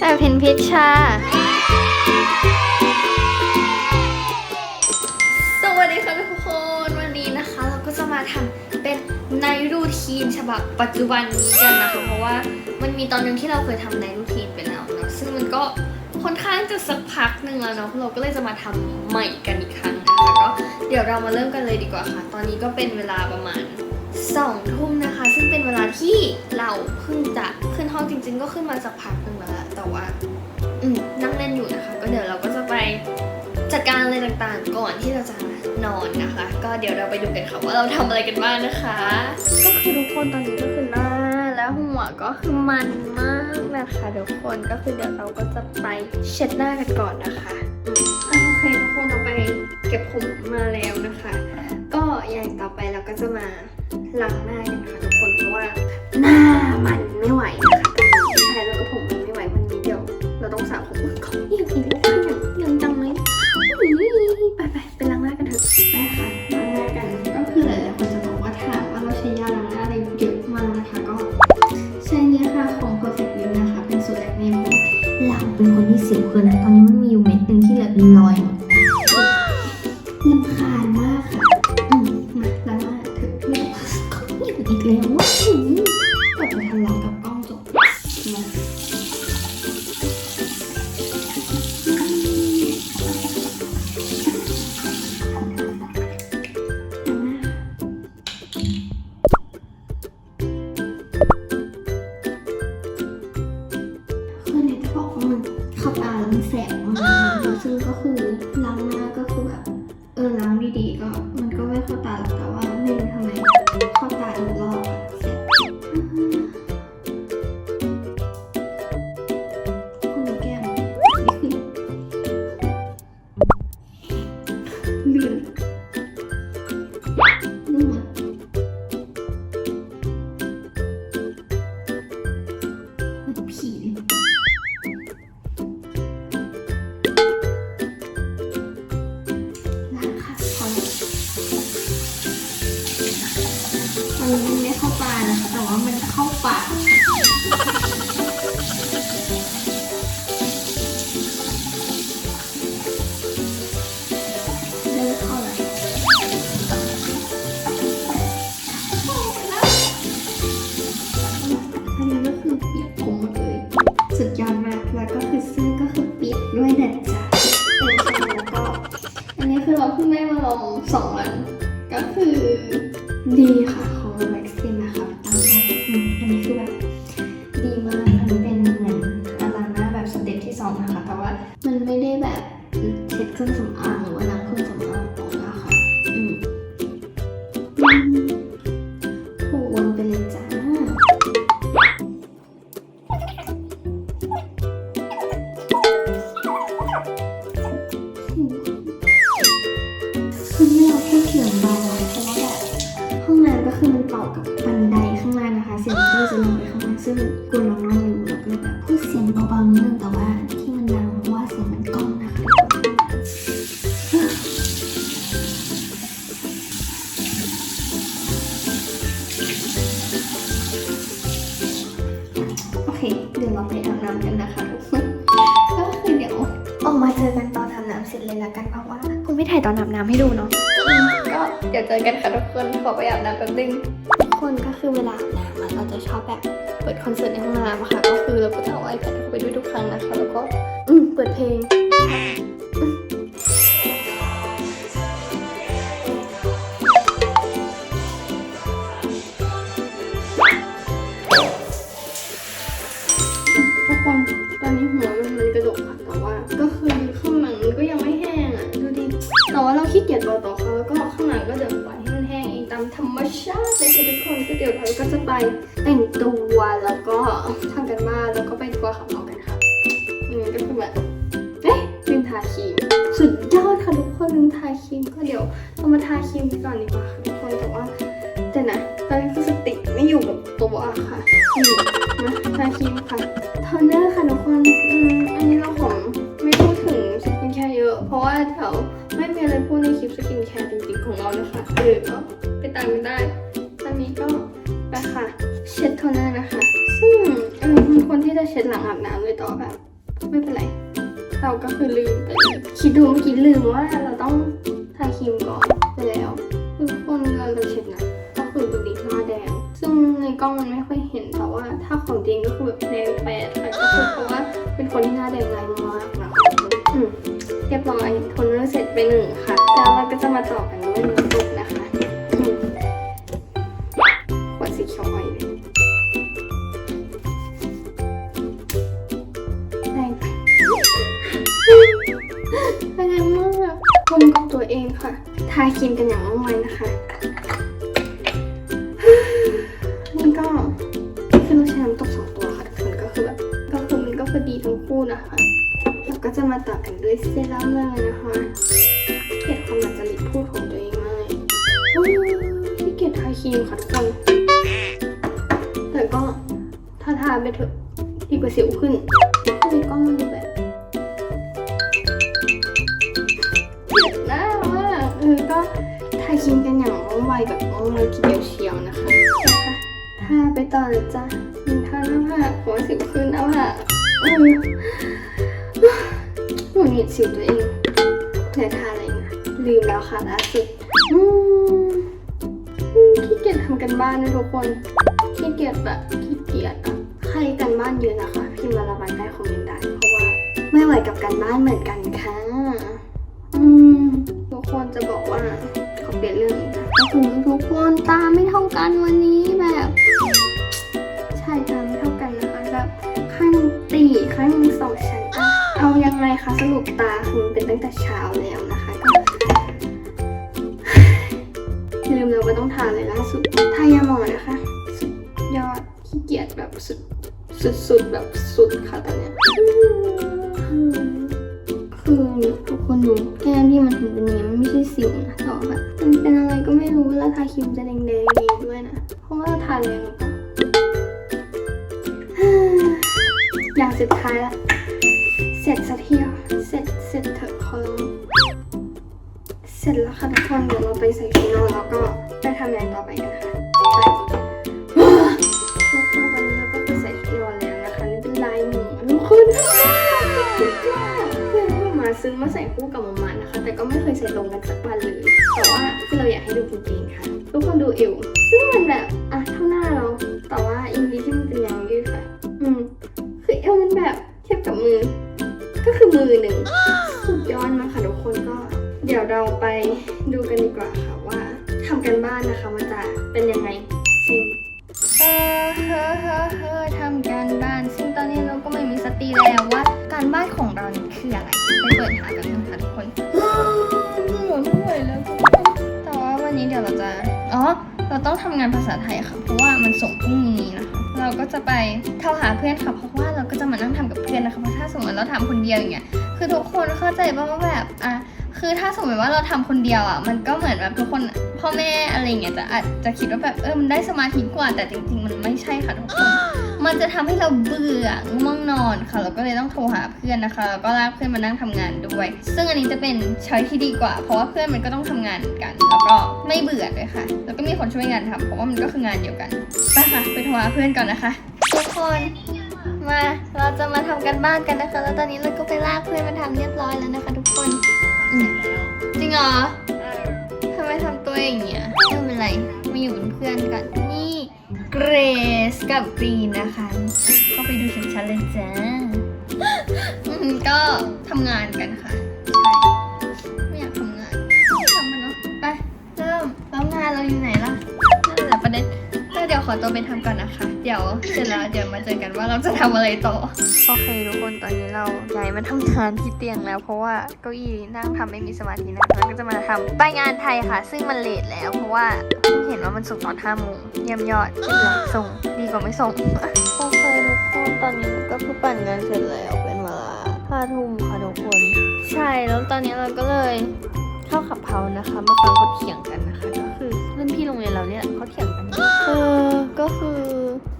สเพนพิชชา สวัสดีค่ะทุกคน วันนี้นะคะ เราก็จะมาทำเป็นในรูทีนฉบับปัจจุบันนี้กันนะคะ เพราะว่ามันมีตอนหนึงที่เราเคยทำในรูทีนไปแล้วเนาะซึ่งมันก็ค่อนข้างจะสักพักหนึ่งแล้วเนาะเราก็เลยจะมาทำใหม่กันอีกครั้งนะคะก็เดี๋ยวเรามาเริ่มกันเลยดีกว่าค่ะ ตอนนี้ก็เป็นเวลาประมาณ สองทุ่มนะคะ ซึ่งเป็นเวลาที่เราเพิ่งจะขึ้นห้องจริง ๆ ก็ขึ้นมาสักพักหนึ่งแล้วแต่ว่าอืมนั่งเล่นอยู่นะคะ ก็เดี๋ยวเราก็จะไปจัดการอะไรต่างๆ ก่อนที่เราจะนอนนะคะ ก็เดี๋ยวเราไปดูกันค่ะว่าเราทำอะไรกันบ้างนะคะ ก็คือทุกคนตอนนี้ก็คือหน้าและหัวก็คือมันมากนะคะทุกคนก็คือเดี๋ยวเราก็จะไปเช็ดหน้ากันก่อนนะคะ โอเคทุกคนเราไปเก็บผมมาแล้วนะคะ ก็อย่างต่อไปเราก็จะมาล้างหน้ากันค่ะทุกคนเพราะว่า เป็นคนที่สิวคือนะตอนนี้มันมีอยู่เม็ดหนึ่งที่เหลือลอยหมดลำคาญมากค่ะ ไปข้างล่างซึ่งกลัวน้องอยู่แล้วก็เลยแบบพูดเสียงเบาๆนิดนึงแต่ว่าที่มันดังเพราะว่าเสียงมันกล้องนะคะโอเค เดี๋ยวเราไปอาบน้ำกันนะคะทุกคนก็คือเดี๋ยวออกมาเจอกันตอนอาบน้ำเสร็จเลยละกันเพราะว่าคุณไม่ถ่ายตอนอาบน้ำให้ดูเนาะก็เดี๋ยวเจอกันค่ะทุกคนขอไปอาบน้ำแป๊บนึงทุกคนก็คือเวลาอาบน้ำอะเราจะชอบแบบ เปิดคอนเสิร์ตในห้องน้ำค่ะ ก็คือเราก็จะเอาไอแพดเข้าไปด้วยทุกครั้งนะคะ แล้วก็อืมเปิดเพลง ธรรมชาติเลยค่ะทุกคนก็เดี๋ยวเราก็จะไปแต่งตัวแล้วก็ทำกันบ้านแล้วก็ไปทัวร์ขับรถกันค่ะอืมก็คือแบบเอ๊ะลืมทาครีมสุดยอดค่ะทุกคนลืมทาครีมก็เดี๋ยวเรามาทาครีมก่อนดีกว่าค่ะทุกคนแต่ว่าแต่นะตอนนี้คือสติไม่อยู่กับตัวอะค่ะอืมมาทาครีมค่ะโทนเนอร์ค่ะทุกคนอืมอันนี้เราของไม่พูดถึงสกินแคร์เยอะ เพราะว่าแถวไม่มีอะไรพูดในคลิปสกินแคร์จริงๆของเรานะคะเออ ตามกันได้ตอนนี้ก็ไปค่ะ เช็ดโทนเนอร์นะคะ ซึ่งเออมันควรที่จะเช็ดหลังอาบน้ำเลยต่ว่าแบบไม่เป็นไร เราก็คือลืมไปคิดดูเมื่อกี้ลืมว่าเราต้องทาครีมก่อนไปแล้วทุกคนเราเราเช็ดนะก็คือดูดีหน้าแดง ซึ่งในกล้องมันไม่ค่อยเห็นแต่ว่าถ้าของจริงก็คือแบบแดงแปดค่ะก็คือเพราะว่าเป็นคนที่หน้าแดงง่ายมากนะคะเรียบร้อยโทนเนอร์เสร็จไปหนึ่งค่ะ แล้วเราก็จะมาต่อกันด้วยากคนกับตัวเองค่ะ ทาครีมกันอย่างว่องไวนะคะ นี่ก็คือเราใช้น้ำตกสองตัวค่ะทุกคนก็คือแบบก็คือมันก็พอดีทั้งคู่นะคะแล้วก็จะมาต่อกันด้วยเซรั่มเลยนะคะเกลียดความดัดจริตพูดของตัวเองมากโอ้ยที่เกลียดทาครีมค่ะทุกคนแต่ก็ถ้าทาไปเถอะดีกว่าสิวขึ้นในกล้องมันดูแอย่างว่องไวแบบว่องไวทีเดียวเชียวนะคะนะคะทาไปต่อเลยจ้ะมันทาหน้าผากหัวสิวขึ้นหน้าผากอืมหนูเหนียดสิวตัวเองไหนทาอะไรนะลืมแล้วค่ะล่าสุดอืมขี้เกียจทำกันบ้านนะทุกคนขี้เกียจแบบขี้เกียจอะใครกันบ้านเยอะนะคะพิมพ์มาระบายใต้คอมเมนต์ได้เพราะว่าไม่ไหวกับการบ้านเหมือนกันค่ะ อืมทุกคนจะบอกว่าขอเปลี่ยนเรื่องอีกนะ ก็คือทุกคนตาไม่เท่ากันวันนี้แบบ ใช่ตาไม่เท่ากันนะคะแบบข้างหนึ่งตีข้างหนึ่งสองชั้นอะเอายังไงคะสรุปตาคือมันเป็นตั้งแต่เช้าแล้วนะคะก็ลืมแล้วว่าต้องทานเลยล่าสุดทายาหมอนะคะ สุดยอดขี้เกียจแบบสุดสุดแบบสุดค่ะตอนเนี้ย ครีมจะแดงๆอย่างนี้ด้วยนะเพราะว่าทาแรงหรือเล่าอย่างสุดท้ายละ เสร็จสักทีอะเสร็จเสร็จเถอะขอร้องเสร็จแล้วค่ะทุกคนเดี๋ยวเราไปใส่ชุดนอนแล้วก็ไปทำงานต่อไปกันค่ะทุกคนตอนนี้เราก็ไปใส่ชุดนแล้วนะคะนี่เป็นลายหมูทุกคนสุดยอดเพื่อนมาซื้อมาใส่คู่กับหมามานะคะ แต่ก็ไม่เคยใส่ลงกันสักวันเลยแต่ว่าคือเราอยากให้ดูจริงๆค่ะ ทุกคนดูเอวซึ่งมันแบบอะเท่าหน้าเราแต่ว่าอินดีที่มันเป็นยางยืดค่ะ อืม คือเอวมันแบบเทียบกับมือ ก็คือมือหนึ่งสุดยอดมากค่ะทุกคนก็ เดี๋ยวเราไปดูกันดีกว่าค่ะว่าทำกันบ้านนะคะมันจะเป็นยังไงซึ่งเออเฮ้อเฮ้อเฮ้อทำการบ้าน ซึ่งตอนนี้เราก็ไม่มีสติแล้วว่า การบ้านของเราเนี่ยคืออะไรไปเปิดหากันนะคะทุกคนไม่ไหวไม่ไหวแล้วทุกคนแต่ว่าวันนี้เดี๋ยวเราจะ อ๋อ เราต้องทำงานภาษาไทยค่ะ เพราะว่ามันส่งพรุ่งนี้นะคะ เราก็จะไปเท่าหาเพื่อนค่ะ เพราะว่าเราก็จะมานั่งทำกับเพื่อนนะคะ เพราะถ้าสมมติเราทำคนเดียวอย่างเงี้ย คือทุกคนเข้าใจบ้างว่าแบบอะคือถ้าสมมติว่าเราทำคนเดียวอะ มันก็เหมือนแบบทุกคนพ่อแม่อะไรเงี้ยจะอาจจะคิดว่าแบบเออ มันได้สมาธิกว่า แต่จริง ๆ มันไม่ใช่ค่ะทุกคน มันจะทำให้เราเบื่อง่วงนอนค่ะ เราก็เลยต้องโทรหาเพื่อนนะคะ แล้วก็ลากเพื่อนมานั่งทำงานด้วย ซึ่งอันนี้จะเป็นช้อยที่ดีกว่า เพราะว่าเพื่อนมันก็ต้องทำงานเหมือนกัน แล้วก็ไม่เบื่อด้วยค่ะ แล้วก็มีคนช่วยงานทำเพราะว่ามันก็คืองานเดียวกัน ไปค่ะ ไปโทรหาเพื่อนก่อนนะคะทุกคนมา เราจะมาทำกันบ้านกันนะคะ แล้วตอนนี้เราก็ไปลากเพื่อนมาทำเรียบร้อยแล้วนะคะ ทุกคนอืมจริงเหรอทำไมทำตัวอย่างเงี้ยไม่เป็นไรมาอยู่เป็นเพื่อนกันนี่ เกรซกับกรีนนะคะ เข้าไปดูชัดๆเลยจ้าอืมก็ทำงานกันค่ะใช่ไม่อยากทำงานทำมันเนาะ ไป เริ่มแล้วงานเราอยู่ไหนล่ะ นั่นแหละประเด็นก็เดี๋ยวขอตัวไปทำก่อนนะคะ เดี๋ยวเสร็จแล้วเดี๋ยวมาเจอกันว่าเราจะทำอะไรต่อ โอเคทุกคนตอนนี้เราย้ายมาทำงานที่เตียงแล้ว เพราะว่าเก้าอี้นั่งทำไม่มีสมาธินะคะแล้วก็จะมาทำใบงานไทยค่ะ ซึ่งมันเลทแล้วเพราะว่าเพิ่งเห็นว่ามันส่งตอน5โมงเยี่ยมยอดเยี่ยมยอดส่งดีกว่าไม่ส่ง โอเคทุกคนตอนนี้ก็คือปั่นงานเสร็จแล้วเป็นเวลาห้าทุ่มค่ะทุกคน ใช่แล้วตอนนี้เราก็เลยเข้าขับเฮานะคะมาฟังเขาเถียงกันนะคะ ก็คือรุ่นพี่โรงเรียนเราเนี่ยเขาเถียงกัน เออก็คือ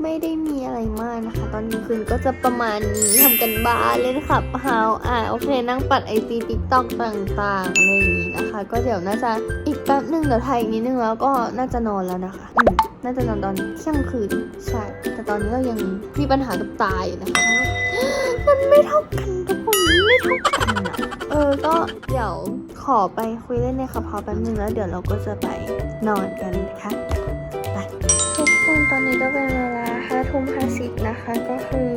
ไม่ได้มีอะไรมากนะคะ ตอนกลางคืนก็จะประมาณนี้ทำกันบ้านเล่นขับเฮาอ่าโอเค นั่งปัดไอจีติ๊กต็อกต่างๆอะไรอย่างนี้นะคะ ก็เดี๋ยวน่าจะอีกแป๊บหนึ่งเดี๋ยวถ่ายอีกนิดนึงแล้วก็น่าจะนอนแล้วนะคะอืมน่าจะนอนตอนเที่ยงคืนใช่แต่ตอนนี้เรายังมีปัญหากับตาอยู่นะคะ มันไม่เท่ากันทุกคนมันไม่เท่ากันอะเออก็เดี๋ยวขอไปคุยเล่นในคาพาแป๊บนึงแล้วเดี๋ยวเราก็จะไปนอนกัน นตอนนี้ก็เป็นเวลาห้าทุ่มห้าสิบนะคะ ก็คือ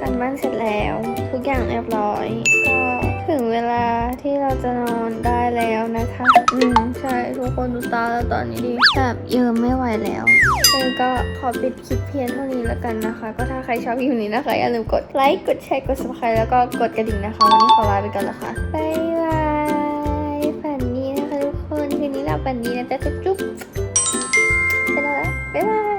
การบ้านเสร็จแล้ว ทุกอย่างเรียบร้อย ก็ถึงเวลาที่เราจะนอนได้แล้วนะคะ อืม ใช่ทุกคนดูตาแล้วตอนนี้ดิแบบเยิ้มไม่ไหวแล้วเออก็ขอปิดคลิปเพียงเท่านี้แล้วกันนะคะ ก็ถ้าใครชอบคลิปนี้นะคะ อย่าลืมกดไลค์กดแชร์กด subscribe แล้วก็กดกระดิ่งนะคะ วันนี้ขอลาไปก่อนและค่ะบ๊ายบายฝันดีนะคะทุกคนคืนนี้เราฝันดีนะจ๊ะจุ๊บๆไปแล้วนะบ๊ายบาย